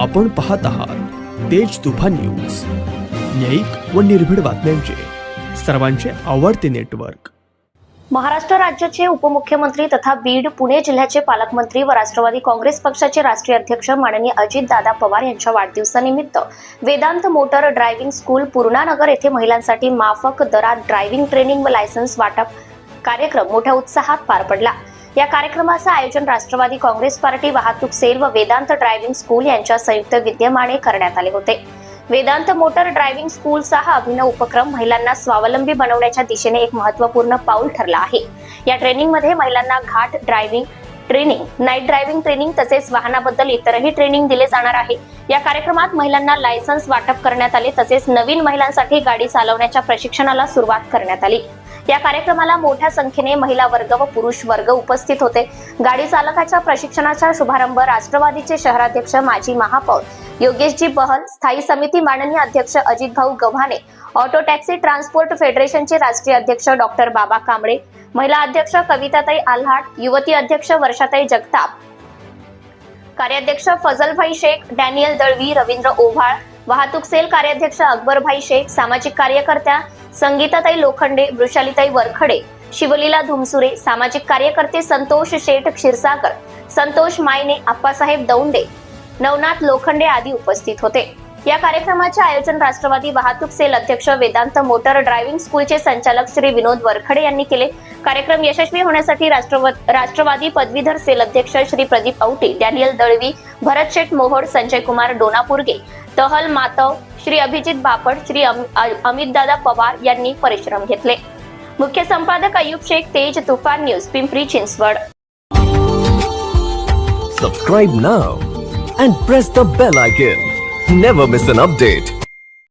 आपण पाहत आहात तेज तुफा न्यूज. न्यायिक व निर्भीड बातम्यांचे. सर्वांचे आवडते नेटवर्क. महाराष्ट्र राज्याचे उपमुख्यमंत्री तथा बीड पुणे जिल्ह्याचे पालकमंत्री व राष्ट्रवादी काँग्रेस पक्षाचे राष्ट्रीय अध्यक्ष माननीय अजितदादा पवार यांच्या वाढदिवसानिमित्त Vedant motor driving school Purnanagar येथे महिलांसाठी माफक दरात ड्रायव्हिंग ट्रेनिंग व लायसन्स वाटप कार्यक्रम मोठ्या उत्साहात पार पडला. या कार्यक्रमाचं आयोजन राष्ट्रवादी काँग्रेस पार्टी वाहतूक सेल व वेदांत ड्रायव्हिंग स्कूल यांच्या संयुक्त विद्यमाने करण्यात आले होते. वेदांत मोटर ड्रायव्हिंग स्कूलचा हा अभिनव उपक्रम महिलांना स्वावलंबी बनवण्याच्या दिशेने एक महत्त्वपूर्ण पाऊल ठरला आहे. या ट्रेनिंगमध्ये महिलांना घाट driving training night driving training तसेच वाहनाबद्दल इतरही ट्रेनिंग दिले जाणार आहे. या कार्यक्रमात महिलांना लायसन्स वाटप करण्यात आले तसेच नवीन महिलांसाठी गाडी चालवण्याच्या प्रशिक्षणाला सुरुवात करण्यात आली. या कार्यक्रमाला मोठ्या संख्येने महिला वर्ग व पुरुष वर्ग उपस्थित होते. गाडी चालकाच्या प्रशिक्षणाचा शुभारंभ राष्ट्रवादीचे शहराध्यक्ष माजी महापौर योगेशजी बहल स्थायी समिती माननीय अध्यक्ष Ajit Bhau Gavhane auto taxi transport फेडरेशनचे राष्ट्रीय अध्यक्ष डॉक्टर बाबा कांबळे महिला अध्यक्ष कविताताई आल्हाट युवती अध्यक्ष वर्षाताई जगताप. कार्याध्यक्ष फजलभाई शेख डॅनियल दळवी रवींद्र ओव्हाळ वाहतूक सेल कार्याध्यक्ष अकबरभाई शेख सामाजिक कार्यकर्त्या संगीताताई लोखंडे वृषालीताई वरखडे शिवलीला धुमसुरे सामाजिक कार्यकर्ते संतोष शेठ क्षीरसागर संतोष मायने आप्पासाहेब दौंडे नवनाथ लोखंडे आदी उपस्थित होते. या कार्यक्रमाचे आयोजन राष्ट्रवादी वाहतूक सेल अध्यक्ष वेदांत मोटर ड्रायव्हिंग स्कूलचे संचालक श्री विनोद वरखडे यांनी केले. कार्यक्रम यशस्वी होण्यासाठी राष्ट्रव- राष्ट्रवादी पदवीधर सेल अध्यक्ष श्री प्रदीप औटी डॅनियल दळवी भरत शेठ मोहोड संजय कुमार डोनापुरगे तहल मातव श्री अभिजित बापट श्री अमित दादा पवार यांनी परिश्रम घेतले. मुख्य संपादक Ayub Shaikh Tej Tufan news Pimpri Chinchwad. Subscribe now and press the bell icon never miss an update